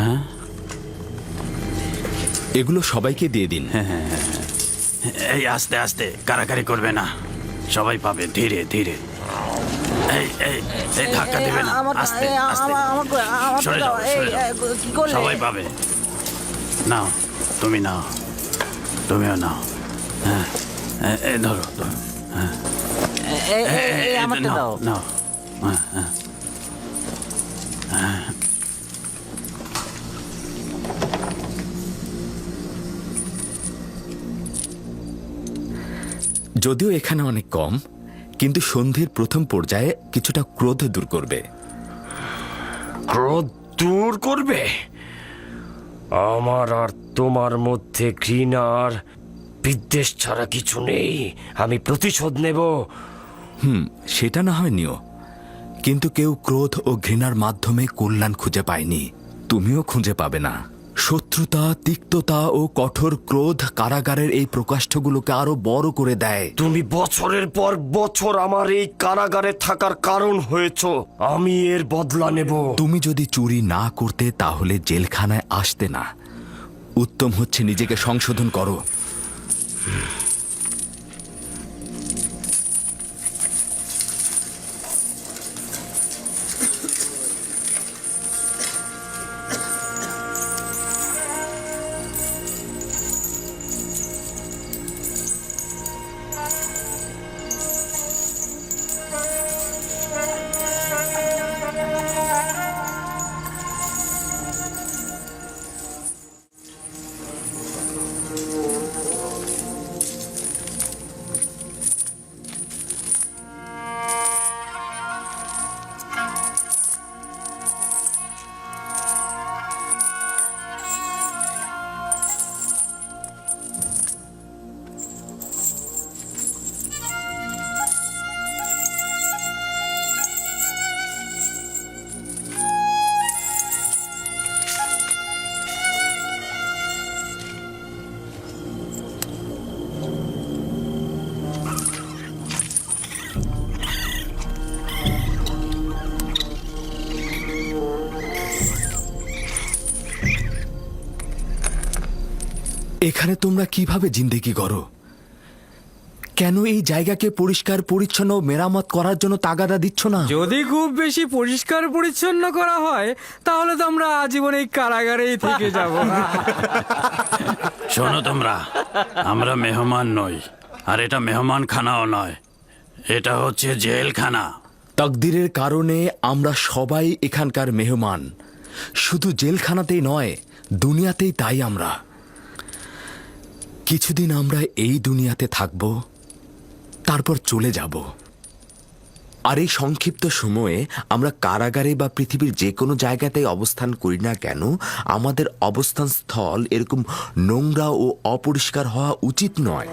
হ্যাঁ। এগুলো সবাইকে দিয়ে দিন। হ্যাঁ হ্যাঁ এই আস্তে আস্তে কারাকারি করবে না। সবাই পাবে ধীরে ধীরে। এই এই এই ধাক্কা দেবে না। আস্তে আস্তে। সরে যাও সরে? সবাই পাবে। নাও তুমি নাও তুমিও নাও। হ্যাঁ এ- এই ধরো ধরো এই, এই, নাও, দাও। নাও। হ্যাঁ, হ্যাঁ। যদিও এখানে অনেক কম কিন্তু সন্ধির প্রথম পর্যায়ে কিছুটা ক্রোধ দূর করবে। ক্রোধ দূর করবে? আমার আর তোমার মধ্যে ঘৃণা আর বিদ্বেষ ছাড়া কিছু নেই। আমি প্রতিশোধ নেব। হুম সেটা না হয় নিও। কিন্তু কেউ ক্রোধ ও ঘৃণার মাধ্যমে কল্যাণ খুঁজে পায়নি। তুমিও খুঁজে পাবে না। শত্রুতা তিক্ততা ও কঠোর ক্রোধ কারাগারের এই প্রকাষ্ঠগুলোকে আরও বড় করে দেয়। তুমি বছরের পর বছর আমার এই কারাগারে থাকার কারণ হয়েছ আমি এর বদলা নেব। তুমি যদি চুরি না করতে তাহলে জেলখানায় আসতে না। উত্তম হচ্ছে নিজেকে সংশোধন করো। এখানে তোমরা কীভাবে জিন্দেগি করো? কেন এই জায়গাকে পরিষ্কার পরিচ্ছন্ন মেরামত করার জন্য তাগাদা দিচ্ছ না? যদি খুব বেশি পরিষ্কার পরিচ্ছন্ন করা হয় তাহলে তো আমরা আজীবন এই কারাগারেই থেকে যাব। শোনো তোমরা আমরা মেহমান নই আর এটা মেহমান খানাও নয় এটা হচ্ছে জেলখানা। তকদিরের কারণে আমরা সবাই এখানকার মেহমান শুধু জেলখানাতেই নয় দুনিয়াতেই তাই আমরা। কিছুদিন আমরা এই দুনিয়াতে থাকব, তারপর চলে যাব। আর এই সংক্ষিপ্ত সময়ে আমরা কারাগারে বা পৃথিবীর যে কোনো জায়গাতেই অবস্থান করি না কেন, আমাদের অবস্থান স্থল এরকম নোংরা ও অপরিষ্কার হওয়া উচিত নয়।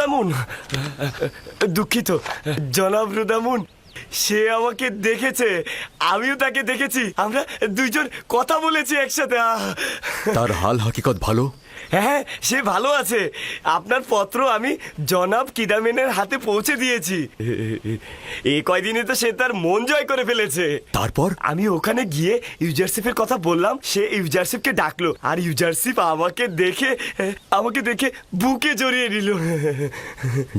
রুদামুন। দুঃখিত, জনাব রুদামুন। সে আমাকে দেখেছে, আমিও তাকে দেখেছি। আমরা দুইজন কথা বলেছি একসাথে! তার হাল হাকিকত ভালো? হ্যাঁ সে ভালো আছে। আপনার পত্র আমি জনাব কিদামেনের হাতে পৌঁছে দিয়েছি। এই কয়দিনে তো সে তার মন জয় করে ফেলেছে। তারপর? আমি ওখানে গিয়ে ইউজারশিপের কথা বললাম সে ইউজারশিপকে ডাকলো। আর ইউজারশিপ আমাকে দেখে আমাকে দেখে বুকে জড়িয়ে নিল।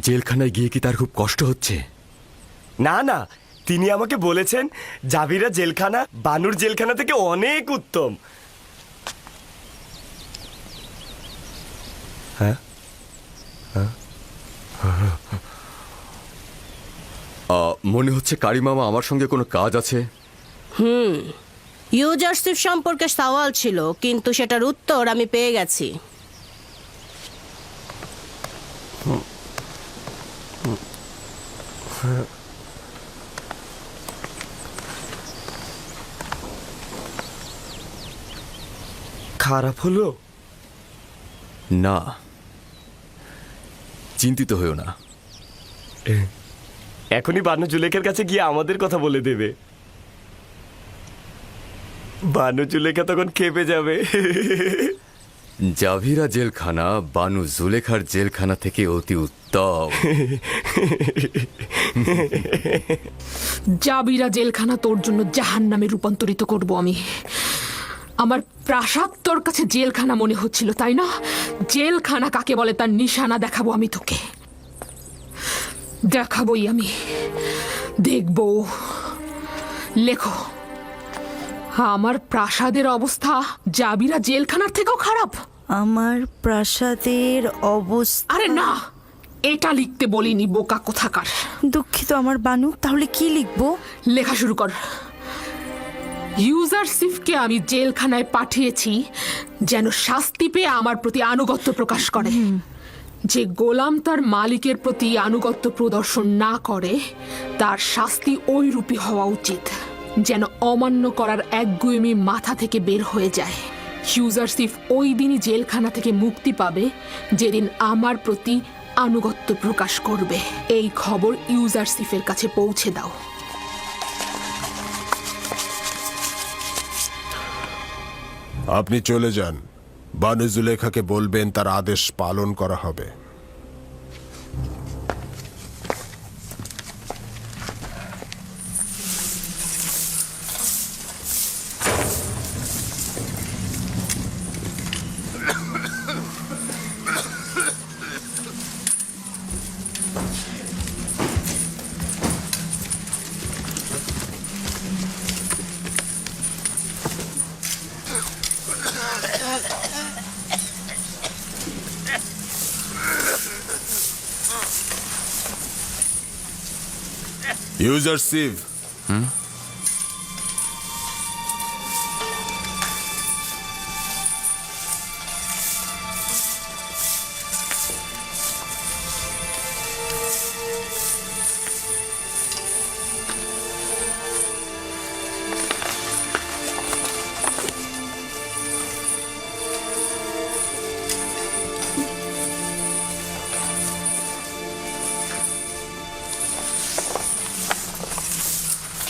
জেলখানায় গিয়ে কি তার খুব কষ্ট হচ্ছে? না না তিনি আমাকে বলেছেন জাবিরা জেলখানা বানুর জেলখানা থেকে অনেক উত্তম। মনে হচ্ছে কারি মামা আমার সঙ্গে কোনো কাজ আছে। হুম ইউজারশিপ সম্পর্কে সওয়াল ছিল কিন্তু সেটার উত্তর আমি পেয়ে গেছি। খারাপ হলো? না। চিন্তিত হয়েও না। এখনই বানু জুলেখার কাছে গিয়ে আমাদের কথা বলে দেবে। বানু জুলেখা তখন খেপে যাবে। জাভিরা জেলখানা বানু জুলেখার জেলখানা থেকে অতি উত্তম। জাবিরা জেলখানা তোর জন্য জাহান নামে রূপান্তরিত করব আমি। আমার প্রাসাদ তোর কাছে জেলখানা মনে হচ্ছিল তাই না? জেলখানা কাকে বলে তার নিশানা দেখাবো আমি তোকে। দেখাবই আমি। দেখব। লেখো। আমার প্রাসাদের অবস্থা জাবিরা জেলখানার থেকেও খারাপ। আমার প্রাসাদের অবস্থা আরে না! এটা লিখতে বলিনি বোকা কোথাকার। দুঃখিত আমার বানু তাহলে কি লিখব? লেখা শুরু কর। ইউজারশিপকে আমি জেলখানায় পাঠিয়েছি যেন শাস্তি পেয়ে আমার প্রতি আনুগত্য প্রকাশ করে। যে গোলাম তার মালিকের প্রতি আনুগত্য প্রদর্শন না করে, তার শাস্তি ওই রূপী হওয়া উচিত, যেন অমান্য করার একগুয়েমি মাথা থেকে বের হয়ে যায়। ইউজারশিপ ওই দিনই জেলখানা থেকে মুক্তি পাবে, যেদিন আমার প্রতি আনুগত্য প্রকাশ করবে। এই খবর ইউজারশিফের কাছে পৌঁছে দাও। আপনি চলে যান। বানু জুলেখাকে বলবেন তার আদেশ পালন করা হবে। ইউজার সিভ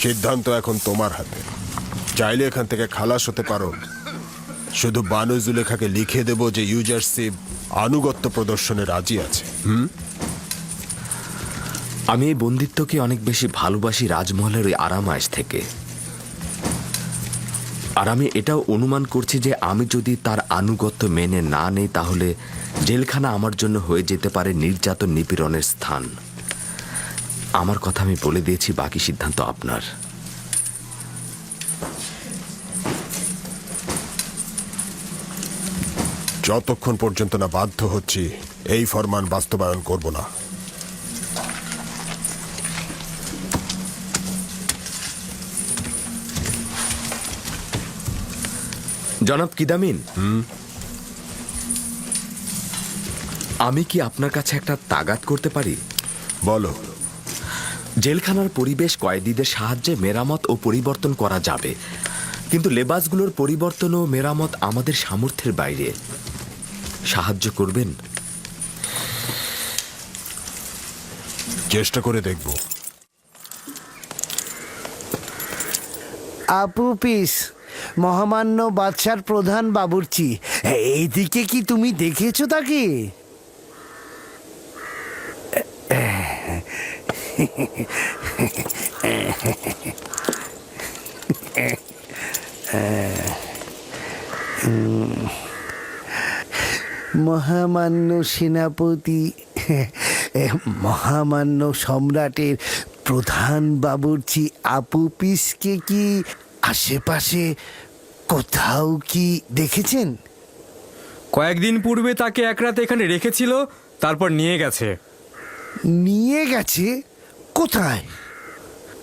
সিদ্ধান্ত এখন তোমার হাতে। চাইলে এখান থেকে খালাস হতে পারো। শুধু বানু জুলেখাকে লিখে দেব যে ইউজার সিভ আনুগত্য প্রদর্শনে রাজি আছে। হুম? আমি এই বন্দিত্বকে অনেক বেশি ভালোবাসি রাজমহলের ওই আরামায়েশ থেকে। আর আমি এটাও অনুমান করছি যে আমি যদি তার আনুগত্য মেনে না নেই, তাহলে জেলখানা আমার জন্য হয়ে যেতে পারে নির্যাতন নিপীড়নের স্থান। আমার কথা আমি বলে দিয়েছি বাকি সিদ্ধান্ত আপনার। যতক্ষণ পর্যন্ত না বাধ্য হচ্ছি এই ফরমান বাস্তবায়ন করব না। জনাব কিদামিন। আমি কি আপনার কাছে একটা তাগাত করতে পারি? বলো। জেলখানার পরিবেশ কয়েদিদের সাহায্যে মেরামত ও পরিবর্তন করা যাবে। কিন্তু লেবাসগুলোর পরিবর্তন ও মেরামত আমাদের সামর্থ্যের বাইরে। সাহায্য করবেন? চেষ্টা করে দেখব। আপু পিস মহামান্য বাদশার প্রধান বাবুর্চি। এইদিকে কি তুমি দেখেছ তাকে? মহামান্য সেনাপতি মহামান্য সম্রাটের প্রধান বাবুর্চি আপু পিসকে কি আশেপাশে কোথাও কি দেখেছেন? কয়েকদিন পূর্বে তাকে এক রাত এখানে রেখেছিল তারপর নিয়ে গেছে। নিয়ে গেছে? কোথায়?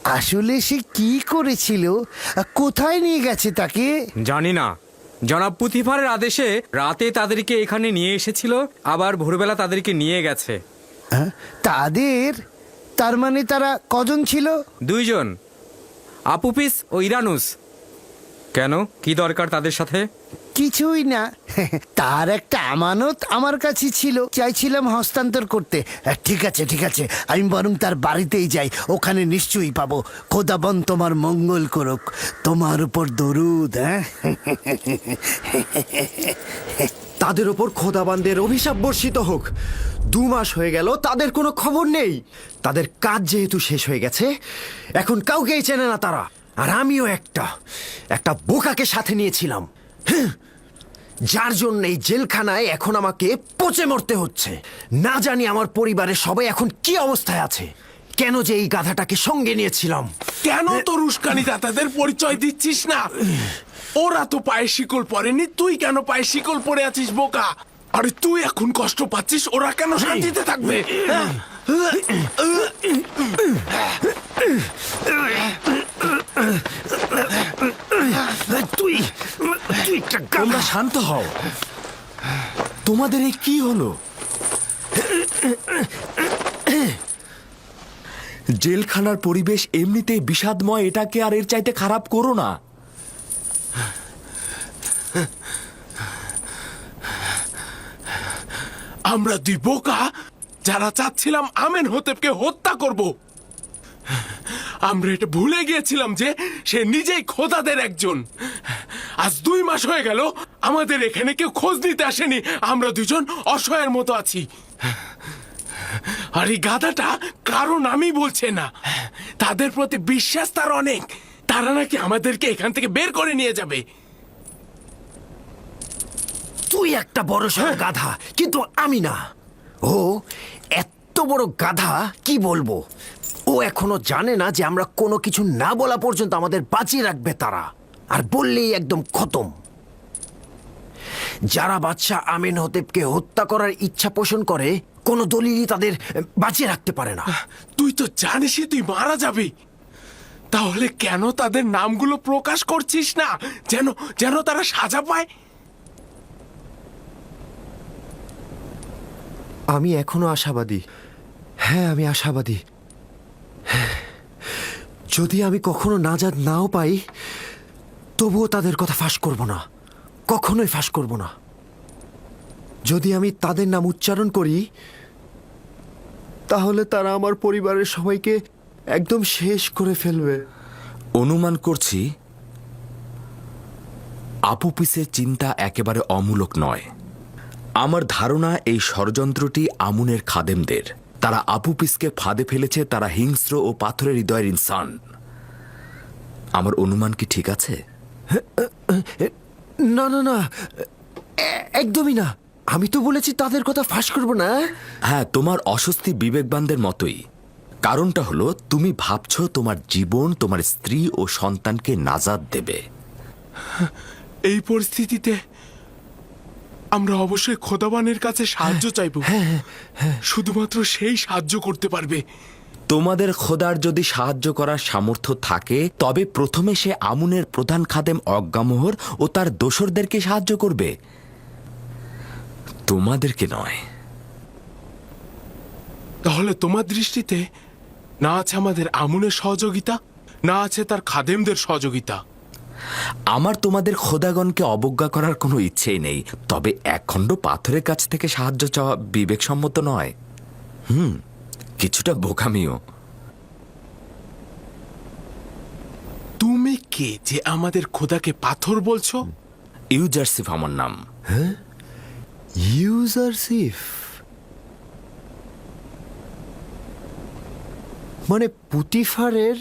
আসলে সে কি করেছিল? কোথায় নিয়ে গেছে তাকে? জানি না। জনাব পুথিফারের আদেশে রাতে তাদেরকে এখানে নিয়ে এসেছিল আবার ভোরবেলা তাদেরকে নিয়ে গেছে। হ্যাঁ? তাদের? তার মানে তারা কজন ছিল? দুইজন। আপুপিস ও ইরানুস। কেন? কি দরকার তাদের সাথে? কিছুই না। তার একটা আমানত আমার কাছে ছিল। চাইছিলাম হস্তান্তর করতে। হ্যাঁ, ঠিক আছে ঠিক আছে। আমি বরং তার বাড়িতেই যাই। ওখানে নিশ্চয়ই পাবো। খোদাবন তোমার মঙ্গল করুক। তোমার উপর দরুদ হ্যাঁ? তাদের ওপর খোদাবানদের অভিশাপ বর্ষিত হোক। দু মাস হয়ে গেল তাদের কোনো খবর নেই। তাদের কাজ যেহেতু শেষ হয়ে গেছে এখন কাউকেই চেনে না তারা। আর আমিও একটা একটা বোকাকে সাথে নিয়েছিলাম হ্যাঁ, যার জন্য এই জেলখানায় এখন আমাকে পচে মরতে হচ্ছে না জানি আমার পরিবারের সবাই এখন কি অবস্থায় আছে কেন যে এই গাধাটাকে সঙ্গে নিয়েছিলাম কেন তো রুস্কানি দাতাদের পরিচয় দিচ্ছিস না ওরা তো পায়ে শিকল পরেনি তুই কেন পায়ে শিকল পরে আছিস বোকা আরে তুই এখন কষ্ট পাচ্ছিস ওরা কেন শান্তিতে থাকবে হ্যাঁ? তুই তুই তোমরা শান্ত হও। তোমাদের এই কি হলো? জেলখানার পরিবেশ এমনিতেই বিষাদময় এটাকে আর এর চাইতে খারাপ করো না। আমরা দুই বোকা যারা চাচ্ছিলাম আমেন হোতেবকে হত্যা করব। আমরা এটা ভুলে গিয়েছিলাম যে সে নিজেই খোদাদের একজন। আজ দুই মাস হয়ে গেল আমাদের এখানে কেউ খোঁজ নিতে আসেনি। আমরা দুজন অসহায়ের মতো আছি। আর এই গাধাটা কারণ আমি বলছে না। তাদের প্রতি বিশ্বাস তার অনেক। তারা নাকি আমাদেরকে এখান থেকে বের করে নিয়ে যাবে। তুই একটা বড় সড় গাধা কিন্তু আমি না। ও এত বড় গাধা কি বলব? ও এখনও জানে না যে আমরা কোনো কিছু না বলা পর্যন্ত আমাদের বাঁচিয়ে রাখবে তারা। আর বললেই একদম খতম। যারা বাদশা আমিন হতেবকে হত্যা করার ইচ্ছা পোষণ করে কোনো দলিলই তাদের বাঁচিয়ে রাখতে পারে না। তুই তো জানিসই তুই মারা যাবি। তাহলে কেন তাদের নামগুলো প্রকাশ করছিস না? যেন যেন তারা সাজা পায়? আমি এখনও আশাবাদী। হ্যাঁ আমি আশাবাদী। যদি আমি কখনো নাজাদ নাও পাই, তবুও তাদের কথা ফাঁস করব না। কখনোই ফাঁস করব না। যদি আমি তাদের নাম উচ্চারণ করি, তাহলে তারা আমার পরিবারের সবাইকে একদম শেষ করে ফেলবে। অনুমান করছি আপুপিসের চিন্তা একেবারে অমূলক নয়। আমার ধারণা এই ষড়যন্ত্রটি আমুনের খাদেমদের। তারা আপুপিসকে ফাঁদে ফেলেছে তারা হিংস্র ও পাথরের হৃদয়ের ইনসান। আমার অনুমান কি ঠিক আছে? না না না। একদমই না। আমি তো বলেছি তাদের কথা ফাঁস করব না। হ্যাঁ তোমার অস্বস্তি বিবেকবানদের মতোই। কারণটা হলো তুমি ভাবছ তোমার জীবন তোমার স্ত্রী ও সন্তানকে নাজাদ দেবে। এই পরিস্থিতিতে আমরা অবশ্যই খোদাবানের কাছে সাহায্য চাইব। শুধুমাত্র সেই সাহায্য করতে পারবে। তোমাদের খোদার যদি সাহায্য করার সামর্থ্য থাকে তবে প্রথমে সে আমুনের প্রধান খাদেম অজ্ঞামোহর ও তার দোসরদেরকে সাহায্য করবে। তোমাদেরকে নয়। তাহলে তোমার দৃষ্টিতে না আছে আমাদের আমুনের সহযোগিতা না আছে তার খাদেমদের সহযোগিতা। আমার তোমাদের খোদাগণকে অবজ্ঞা করার কোনো ইচ্ছেই নেই তবে এক খণ্ড পাথরের কাছ থেকে সাহায্য চাওয়া বিবেকসম্মত নয়। হুম কিছুটা বোকামিও। তুমি কে যে আমাদের খোদাকে পাথর বলছো? ইউজারসিফ আমার নাম। ইউজারসিফ? মানে পুতিফারের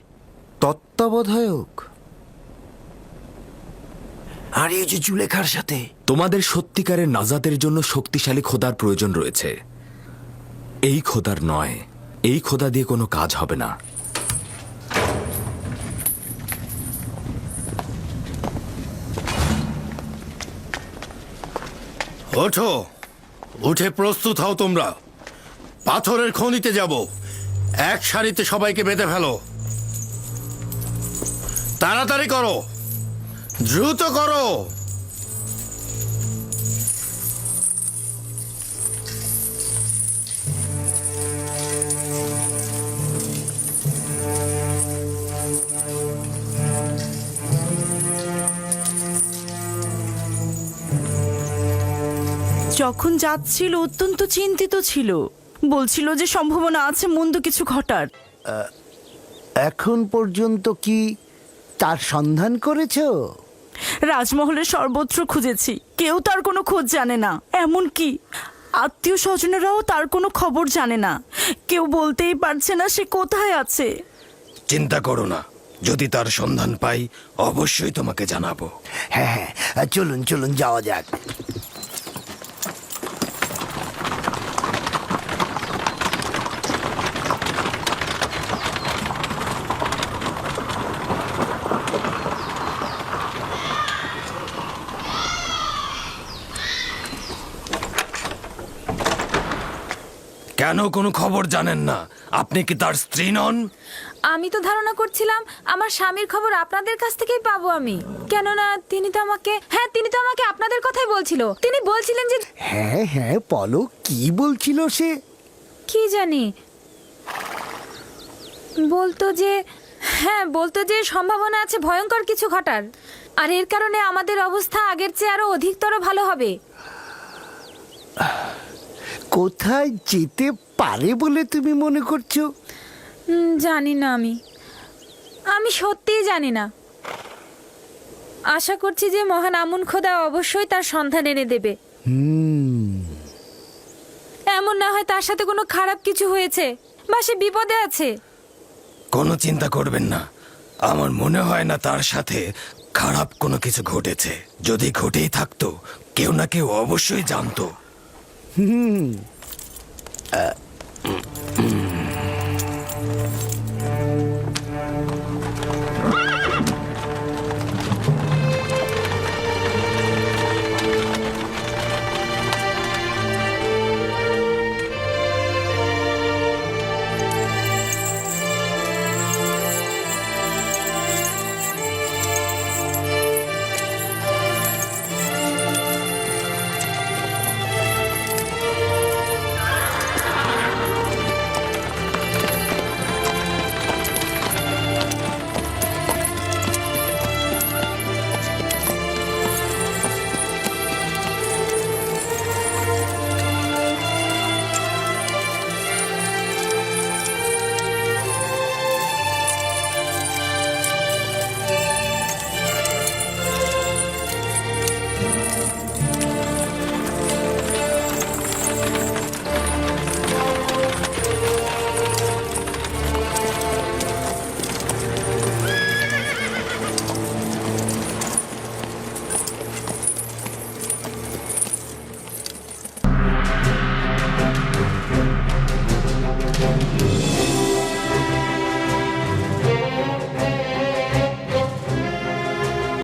তত্ত্বাবধায়ক? আর এই যে জুলেখার সাথে। তোমাদের সত্যিকারের নাজাতের জন্য শক্তিশালী খোদার প্রয়োজন রয়েছে। এই খোদার নয়, এই খোদা দিয়ে কোনো কাজ হবে না। ওঠো, উঠে প্রস্তুত হও তোমরা। পাথরের খনিতে যাব। এক সারিতে সবাইকে বেঁধে ফেলো। তাড়াতাড়ি করো। দ্রুত করো। যখন যাচ্ছিল অত্যন্ত চিন্তিত ছিল। বলছিল যে সম্ভাবনা আছে মন্দ কিছু ঘটার। এখন পর্যন্ত কি তার সন্ধান করেছ? রাজমহলের সর্বত্র খুঁজেছি। কেউ তার কোনো খোঁজ জানে না। এমন কি আত্মীয় স্বজনেরাও তার কোনো খবর জানে না। কেউ বলতেই পারছে না সে কোথায় আছে। চিন্তা করো না। যদি তার সন্ধান পাই অবশ্যই তোমাকে জানাব। হ্যাঁ হ্যাঁ। চলুন চলুন যাওয়া যাক। কেন কোনো খবর জানেন না? আপনি কি তার স্ত্রী নন? আমি তো ধারণা করছিলাম আমার স্বামীর খবর আপনাদের কাছ থেকেই পাবো আমি। কেননা তিনি তো আমাকে হ্যাঁ তিনি তো আমাকে আপনাদের কথাই বলছিল। তিনি বলছিলেন যে হ্যাঁ হ্যাঁ পলো কি বলছিল সে? কি জানি। বলতো যে হ্যাঁ বলতো যে সম্ভাবনা আছে ভয়ঙ্কর কিছু ঘটার। আর এর কারণে আমাদের অবস্থা আগের চেয়ে আরও অধিকতর ভালো হবে। কোথায় যেতে পারে বলে তুমি মনে করছ? জানি না আমি। আমি সত্যিই জানি না। আশা করছি যে মহান আমুন খোদা অবশ্যই তার সন্ধান এনে দেবে। এমন না হয় তার সাথে কোনো খারাপ কিছু হয়েছে বা সে বিপদে আছে। কোনো চিন্তা করবেন না। আমার মনে হয় না তার সাথে খারাপ কোনো কিছু ঘটেছে। যদি ঘটেই থাকতো কেউ না কেউ অবশ্যই জানতো। Hmm. uh. Mm.